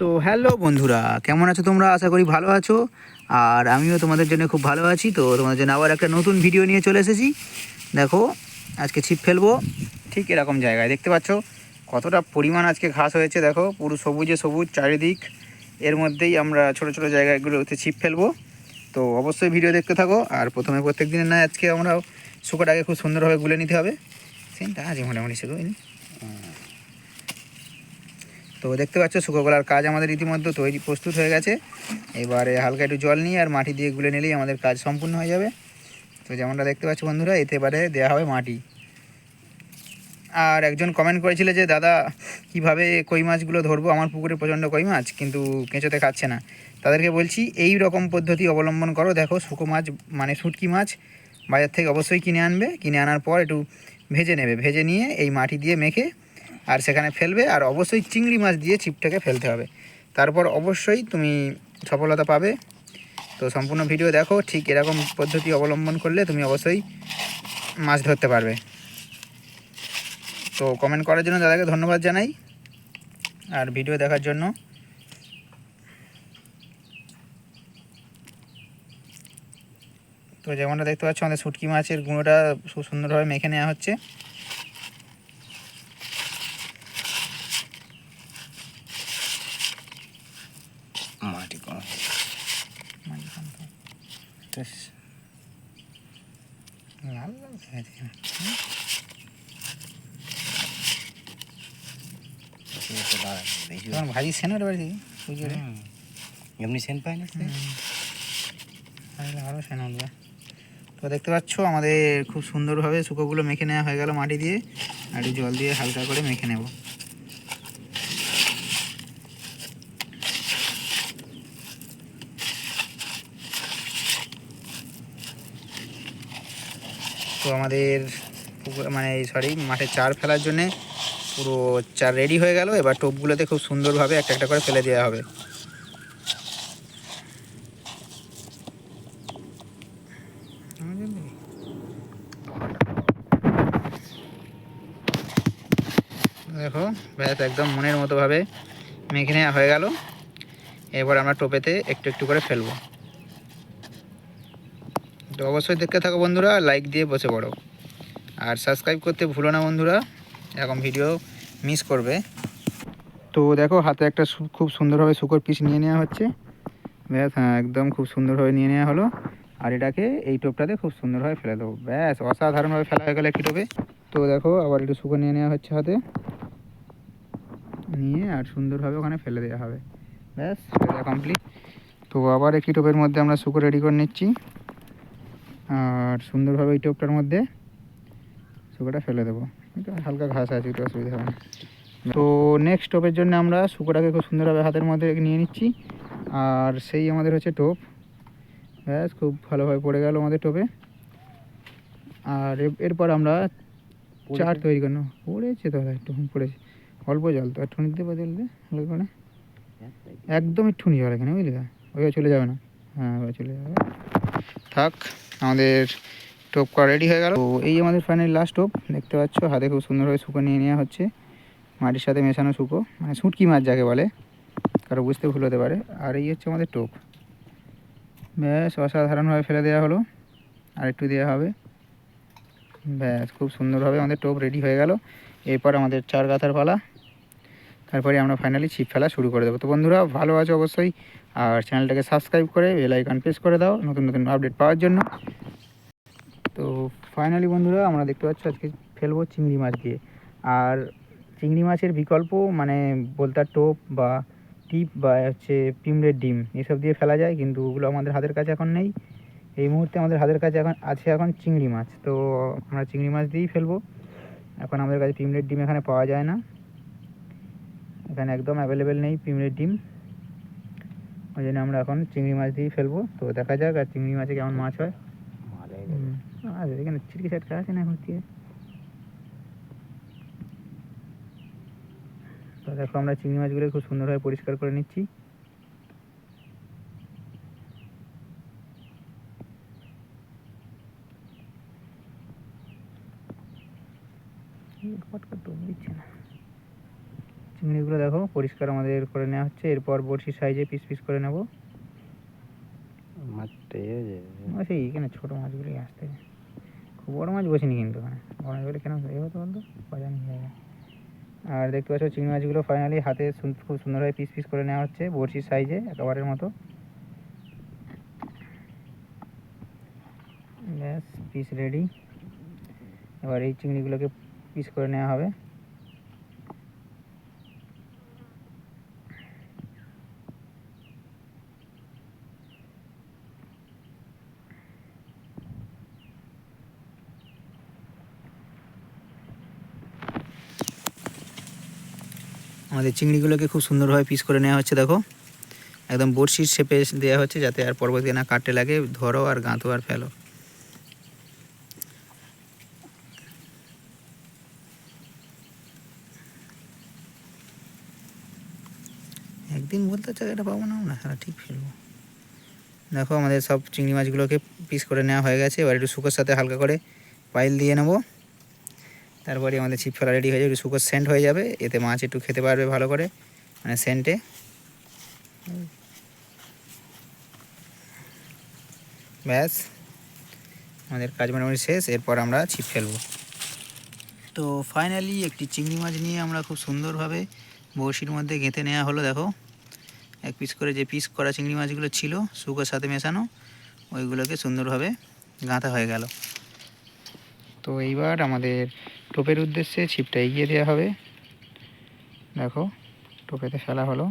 তো হ্যালো বন্ধুরা, কেমন আছো তোমরা? আশা করি ভালো আছো। আর আমিও তোমাদের জন্য খুব ভালো আছি। তো তোমাদের জন্য আবার একটা নতুন ভিডিও নিয়ে চলে এসেছি। দেখো, আজকে ছিপ ফেলব। ঠিক এরকম জায়গায়, দেখতে পাচ্ছ? কতটা পরিমাণ আজকে ঘাস হয়েছে, দেখো। পুরো সবুজে সবুজ চারিদিক। এর মধ্যেই আমরা ছোট ছোট জায়গাগুলোতে ছিপ ফেলব। তো অবশ্যই ভিডিও দেখতে থাকো। আর প্রথমে প্রত্যেক দিনের না আজকে আমরা শুকোটাকে খুব সুন্দরভাবে গুলে নিতে হবে। সেটা আছে মোটামুটি শুধু তো দেখতে পাচ্ছ শুকোগোলার কাজ আমাদের ইতিমধ্যে তৈরি, প্রস্তুত হয়ে গেছে। এবারে হালকা একটু জল নিয়ে আর মাটি দিয়ে গুলে নিলেই আমাদের কাজ সম্পূর্ণ হয়ে যাবে। তো যেমনটা দেখতে পাচ্ছ বন্ধুরা, এতে এবারে দেওয়া হবে মাটি। আর একজন কমেন্ট করেছিল যে, দাদা, কীভাবে কই মাছগুলো ধরবো? আমার পুকুরে প্রচণ্ড কই মাছ, কিন্তু কেঁচোতে খাচ্ছে না। তাদেরকে বলছি, এই রকম পদ্ধতি অবলম্বন করো। দেখো, শুকো মাছ মানে শুটকি মাছ, বাজার থেকে অবশ্যই কিনে আনবে। কিনে আনার পর একটু ভেজে নেবে। ভেজে নিয়ে এই মাটি দিয়ে মেখে আর সেখানে ফেলবে, আর অবশ্যই চিংড়ি মাছ দিয়ে ছিপটাকে ফেলতে হবে। তারপর অবশ্যই তুমি সফলতা পাবে। তো সম্পূর্ণ ভিডিও দেখো, ঠিক এরকম পদ্ধতি অবলম্বন করলে তুমি অবশ্যই মাছ ধরতে পারবে। তো কমেন্ট করার জন্য দাদাকে ধন্যবাদ জানাই, আর ভিডিও দেখার জন্য। তো যেমনটা দেখতে পাচ্ছ, আমাদের শুটকি মাছের গুঁড়োটা খুব সুন্দরভাবে মেখে নেওয়া হচ্ছে মাটি কম লাল লাল দেখা যাচ্ছে না। ভাজি সেনের বাড়ি পুজোরে এমনি সেন পায় না আরও সেন উঠবে তো দেখতে পাচ্ছ আমাদের খুব সুন্দরভাবে শুকোগুলো মেখে নেওয়া হয়ে গেল মাটি দিয়ে। আর জল দিয়ে হালকা করে মেখে নেব। তো আমাদের মানে সরি মাঠে চার ফেলার জন্যে পুরো চার রেডি হয়ে গেল। এবার টোপগুলোতে খুব সুন্দরভাবে একটা একটা করে ফেলে দেওয়া হবে। দেখো, ব্যাস, একদম মনের মতোভাবে মেখে নেওয়া হয়ে গেল। এবার আমরা টোপেতে একটু একটু করে ফেলব। তো অবশ্যই দেখতে থাকো বন্ধুরা লাইক দিয়ে বসে পড়ো। আর সাবস্ক্রাইব করতে ভুলো না বন্ধুরা। এরকম ভিডিও মিস করবে। তো দেখো, হাতে একটা খুব সুন্দরভাবে শুকর পিস নিয়ে নেওয়া হচ্ছে। ব্যাস হ্যাঁ একদম খুব সুন্দরভাবে নিয়ে নেওয়া হলো। আর এটাকে এই টোপটাতে খুব সুন্দরভাবে ফেলে দেবো। ব্যাস, অসাধারণভাবে ফেলা হয়ে গেলো একটি টোপে। তো দেখো, আবার একটু শুকর নিয়ে নেওয়া হচ্ছে হাতে। নিয়ে আর সুন্দরভাবে ওখানে ফেলে দেওয়া হবে। ব্যাস, ফেলে কমপ্লিট তো আবার একটি টোপের মধ্যে আমরা শুকর রেডি করে নিচ্ছি। আর সুন্দরভাবে এই টোপটার মধ্যে শুকোটা ফেলে দেবো। হালকা ঘাস আছে একটু অসুবিধা হবে না। তো নেক্সট টোপের জন্য আমরা শুকোটাকে খুব সুন্দরভাবে হাতের মধ্যে নিয়ে নিচ্ছি। আর সেই আমাদের হচ্ছে টোপ। ব্যাস খুব ভালোভাবে পড়ে গেল আমাদের টোপে। আর এর- এরপর আমরা চার তৈরি করব। পড়েছে তো একটু পড়েছে। অল্প জল তো একটু দিতে বদলবে হালকা করে। একদম একটুনি জল এখানে বুঝলি ওইভাবে চলে যাবে না। হ্যাঁ ওইভাবে চলে যাবে। থাক আমাদের টোপ করা রেডি হয়ে গেল। তো এই আমাদের ফাইনাল লাস্ট টোপ দেখতে পাচ্ছ, হাতে খুব সুন্দরভাবে শুকো নিয়ে নেওয়া হচ্ছে। মাটির সাথে মেশানো শুকো মানে শুটকি মাছ যাকে বলে, কারও বুঝতে ভুল হতে পারে। আর এই হচ্ছে আমাদের টোপ ব্যাস, অসাধারণভাবে ফেলে দেওয়া হলো। আর একটু দেওয়া হবে। ব্যাস, খুব সুন্দরভাবে আমাদের টোপ রেডি হয়ে গেল। এরপর আমাদের চার গাথার পালা। তারপরে আমরা ফাইনালি ছিপ ফেলা শুরু করে দেবো। তো বন্ধুরা, ভালো আছো অবশ্যই। আর চ্যানেলটাকে সাবস্ক্রাইব করে বেল প্রেস করে দাও। নতুন নতুন আপডেট পাওয়ার জন্য। তো ফাইনালি বন্ধুরা আমরা দেখতে পাচ্ছি আজকে ফেলব চিংড়ি মাছ দিয়ে। আর চিংড়ি মাছের বিকল্প মানে বলতার টোপ বা টিপ বা হচ্ছে পিমড়ের ডিম, এসব দিয়ে ফেলা যায়, কিন্তু ওগুলো আমাদের হাতের কাছে এখন নেই। এই মুহূর্তে আমাদের হাতের কাছে এখন, আছে এখন চিংড়ি মাছ, তো আমরা চিংড়ি মাছ দিয়েই ফেলব। এখন আমাদের কাছে পিমড়ের ডিম এখানে পাওয়া যায় না। এখানে একদম অ্যাভেলেবেল নেই পিমড়ের ডিম। ওই জন্য আমরা এখন চিংড়ি মাছ দিয়েই ফেলব। তো দেখা যাক আর চিংড়ি মাছে কেমন মাছ হয়। আছে এখানে ছিটকে ছাটকা আছে না এখন দিয়ে তো দেখো আমরা চিংড়ি মাছগুলো খুব সুন্দরভাবে পরিষ্কার করে নিচ্ছি। দিচ্ছে না। চিংড়িগুলো দেখো পরিষ্কার আমাদের করে নেওয়া হচ্ছে। এরপর বড়শির সাইজে পিস পিস করে নেব। মাছটা সেই এখানে ছোটো মাছগুলোই আসতে। বড় মাছ বসেনি কিন্তু ওখানে বড় মাছগুলো কেন? এ হতো বলতো, বাজার নিয়ে আর দেখতে পাচ্ছ চিংড়ি মাছগুলো ফাইনালি হাতে খুব সুন্দরভাবে পিস পিস করে নেওয়া হচ্ছে, বড়শির সাইজে একেবারের মতো। ব্যাস পিস রেডি এবার এই চিংড়িগুলোকে পিস করে নেওয়া হবে। আমাদের চিংড়িগুলোকে খুব সুন্দরভাবে পিস করে নেওয়া হচ্ছে, দেখো। একদম বড়শির শেপে দেওয়া হচ্ছে যাতে আর পরবর্তীতে না কাটতে লাগে, ধরো আর গাঁথো আর ফেলো। একদিন বলতে জায়গাটা পাবো না না সারা ঠিক ফেলব। দেখো, আমাদের সব চিংড়ি মাছগুলোকে পিস করে নেওয়া হয়ে গেছে, এবার একটু শুকোর সাথে হালকা করে পাইল দিয়ে নেব। তারপরে আমাদের ছিপ ফেলা রেডি হয়ে যাবে শুকোর সেন্ট হয়ে যাবে, এতে মাছ একটু খেতে পারবে ভালো করে মানে সেন্টে ব্যাস, আমাদের কাজ মোটামুটি শেষ, এরপর আমরা ছিপ ফেলব। তো ফাইনালি একটি চিংড়ি মাছ নিয়ে আমরা খুব সুন্দরভাবে বড়শির মধ্যে গেঁথে নেওয়া হলো, দেখো। এক পিস করে যে পিস করা চিংড়ি মাছগুলো ছিল শুকোর সাথে মেশানো, ওইগুলোকে সুন্দরভাবে গাঁথা হয়ে গেল। তো এইবার আমাদের টোপের উদ্দেশ্যে ছিপটা এগিয়ে দেওয়া হবে। দেখো টোপেতে ফেলা হলো।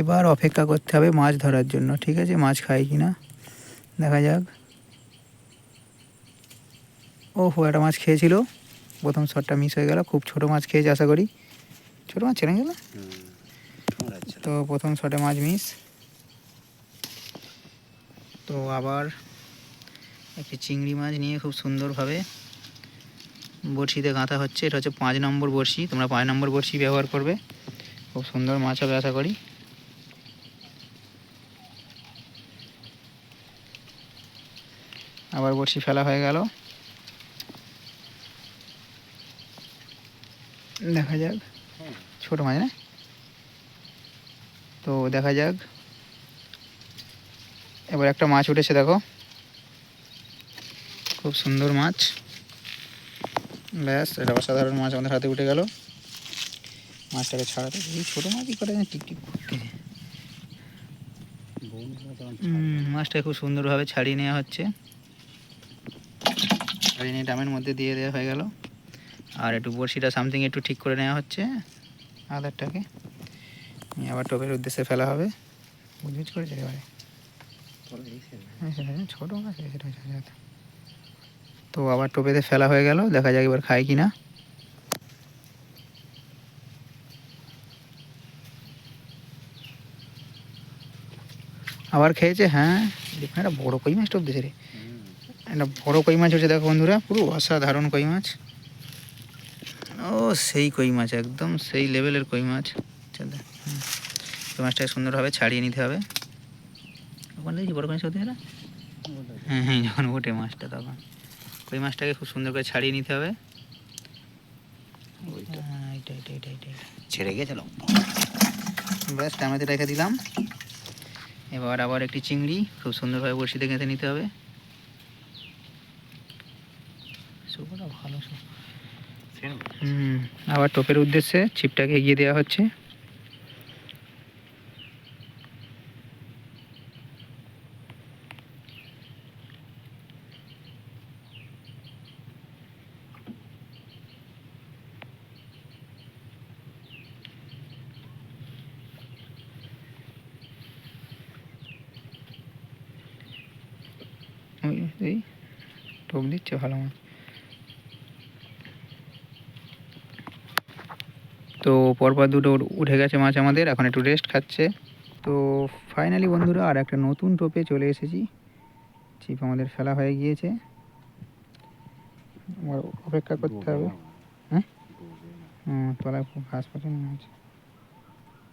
এবার অপেক্ষা করতে হবে মাছ ধরার জন্য ঠিক আছে? মাছ খায় কি না দেখা যাক। ও হো একটা মাছ খেয়েছিল। প্রথম শটটা মিস হয়ে গেল। খুব ছোট মাছ খেয়েছে আশা করি। ছোট মাছ ছেড়ে গেল তো প্রথম শটে মাছ মিস তো আবার একটি চিংড়ি মাছ নিয়ে খুব সুন্দরভাবে বড়শিতে গাঁথা হচ্ছে, এটা হচ্ছে পাঁচ নম্বর বড়শি, তোমরা পাঁচ নম্বর বড়শি ব্যবহার করবে। খুব সুন্দর মাছ হবে, আশা করি। আবার বড়শি ফেলা হয়ে গেল। দেখা যাক। ছোট মাছ, না? তো দেখা যাক। এবার একটা মাছ উঠেছে, দেখো। খুব সুন্দর মাছ। ব্যাস এটা অসাধারণ মাছ আমাদের হাতে উঠে গেল। মাছটাকে ছাড়াতে এই ছোটো মাছই করে টিকটিক করতে। মাছটাকে খুব সুন্দরভাবে ছাড়িয়ে নেওয়া হচ্ছে। ছাড়িয়ে নিয়ে ডামের মধ্যে দিয়ে দেওয়া হয়ে গেল। আর একটু বড়শিটা সামথিং একটু ঠিক করে নেওয়া হচ্ছে। আদারটাকে। নিয়ে আবার টোপের উদ্দেশ্যে ফেলা হবে। বুঝবুঝ করেছে এবারে হ্যাঁ সেটা ছোটো মাছ। তো আবার টোপেতে ফেলা হয়ে গেল দেখা যাক এবার খায় কি না আবার খেয়েছে? হ্যাঁ দেখুন একটা বড়ো কই মাছ টোপ দিয়েছে রে। একটা বড় কই মাছ হচ্ছে দেখো বন্ধুরা পুরো অসাধারণ কই মাছ। ও সেই কই মাছ একদম সেই লেভেলের কই মাছ। চল দেখ, কই মাছটাকে সুন্দরভাবে ছাড়িয়ে নিতে হবে। ওখানে বড় কই মাছ হতে হ্যাঁ হ্যাঁ যখন ওঠে মাছটা তখন। কই মাছটাকে খুব সুন্দর করে ছাড়িয়ে নিতে হবে। হ্যাঁ। ছেড়ে গেছিল ব্যাস টামেতে রেখে দিলাম। এবার আবার একটি চিংড়ি খুব সুন্দরভাবে বড়শিতে গেঁথে নিতে হবে। ভালো হুম আবার টোপের উদ্দেশ্যে ছিপটাকে এগিয়ে দেওয়া হচ্ছে ওই এই টোপ দিচ্ছে, ভালো মাছ তো পরপর দুটো উঠে গেছে মাছ আমাদের, এখন একটু রেস্ট খাচ্ছে। তো ফাইনালি বন্ধুরা, আর একটা নতুন টোপে চলে এসেছি। ছিপ আমাদের ফেলা হয়ে গিয়েছে। এবার অপেক্ষা করতে হবে। হ্যাঁ? তলায় ঘাস হচ্ছে।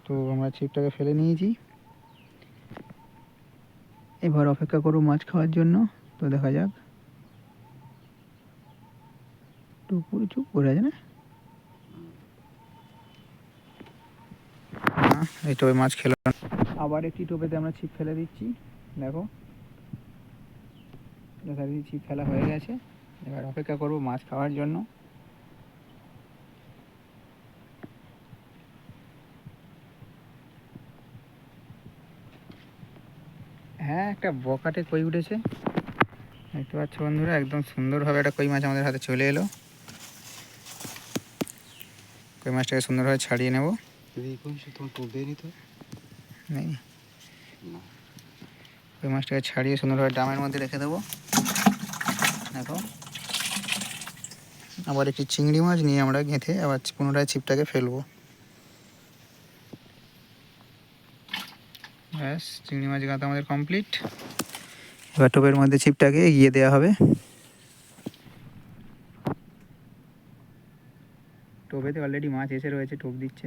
তো আমরা ছিপটাকে ফেলে নিয়েছি। এবার অপেক্ষা করব মাছ খাওয়ার জন্য। তো দেখা যাক। একটু পুরো চুপ করে আছে না? এই টোপে মাছ খেলো আবার একটি টোপেতে আমরা ছিপ ফেলে দিচ্ছি। দেখো দিচ্ছি ছিপ ফেলা হয়ে গেছে। এবার অপেক্ষা করব মাছ খাওয়ার জন্য। হ্যাঁ একটা বকাটে কই উঠেছে। দেখতে পাচ্ছ বন্ধুরা, একদম সুন্দরভাবে একটা কই মাছ আমাদের হাতে চলে এলো। কই মাছটাকে সুন্দরভাবে ছাড়িয়ে নেব। নেই। না। মাছটাকে ছাড়িয়ে সুন্দরভাবে ডামের মধ্যে রেখে দেবো। দেখো। আবার একটি চিংড়ি মাছ নিয়ে আমরা গেঁথে আবার পুনরায় ছিপটাকে ফেলব। ব্যাস চিংড়ি মাছ গাঁথা আমাদের কমপ্লিট। এবার টোপের মধ্যে ছিপটাকে এগিয়ে দেওয়া হবে। টোপেতে অলরেডি মাছ এসে রয়েছে, টোপ দিচ্ছে।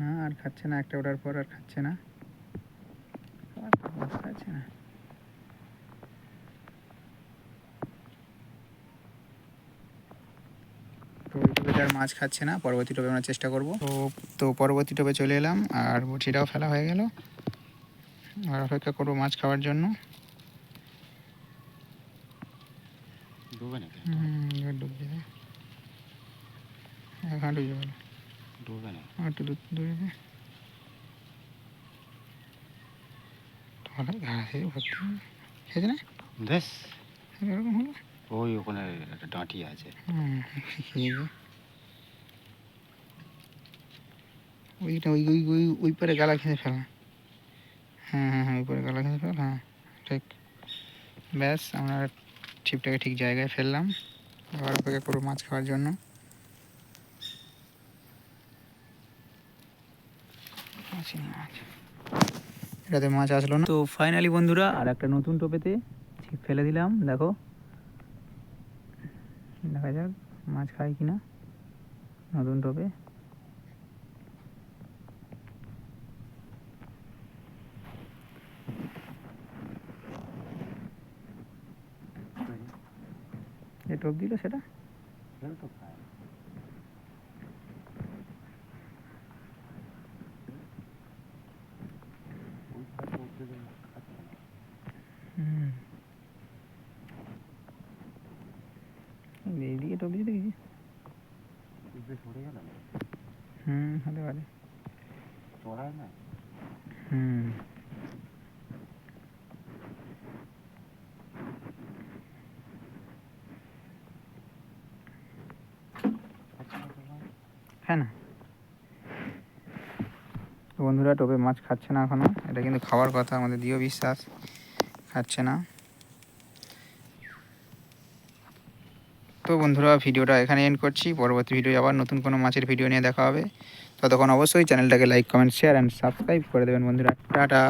না, আর খাচ্ছে না, একটা ওটার পর আর খাচ্ছে না আর তো মাছ খাচ্ছে না তো টোপে আর মাছ খাচ্ছে না পরবর্তী টোপে আমরা চেষ্টা করব। তো তো পরবর্তী টোপে চলে এলাম আর বটিটাও ফেলা হয়ে গেল। আর অপেক্ষা করব মাছ খাওয়ার জন্য। ডুবে না হুম, এবার ডুব দেবে এক হাঁটু জল ডুবে না। একটু ঘাসে ভর্তি খেয়েছে না? বেশ। এরকম হলো? ওই ওখানে একটা ডাঁটি আছে। ওইটা ওই ওই ওই ওই পারে গালা খেয়ে ফেলা। হ্যাঁ হ্যাঁ হ্যাঁ ওই পারে গালা খেয়ে ফেল হ্যাঁ ঠিক। ব্যাস, আমরা ছিপটাকে ঠিক জায়গায় ফেললাম। এবার অপেক্ষা করব মাছ খাওয়ার জন্য। এটাতে মাছ আসলো না। তো ফাইনালি বন্ধুরা, আর একটা নতুন টোপেতে ছিপ ফেলে দিলাম, দেখো। দেখা যাক মাছ খায় কিনা নতুন টোপে। যে টোপ দিল সেটা? হুম দেখি। হুম হতে পারে। চড়ায় না? হুম। হ্যাঁ না। বন্ধুরা টোপে মাছ খাচ্ছে না এখনও। এটা কিন্তু খাওয়ার কথা আমাদের দিও বিশ্বাস। খাচ্ছে না। তো বন্ধুরা, ভিডিওটা এখানে এন্ড করছি। পরবর্তী ভিডিও আবার নতুন কোনো মাছের ভিডিও নিয়ে দেখা হবে। ততক্ষণ অবশ্যই চ্যানেলটাকে like comment share and subscribe করে দেবেন বন্ধুরা। টাটা!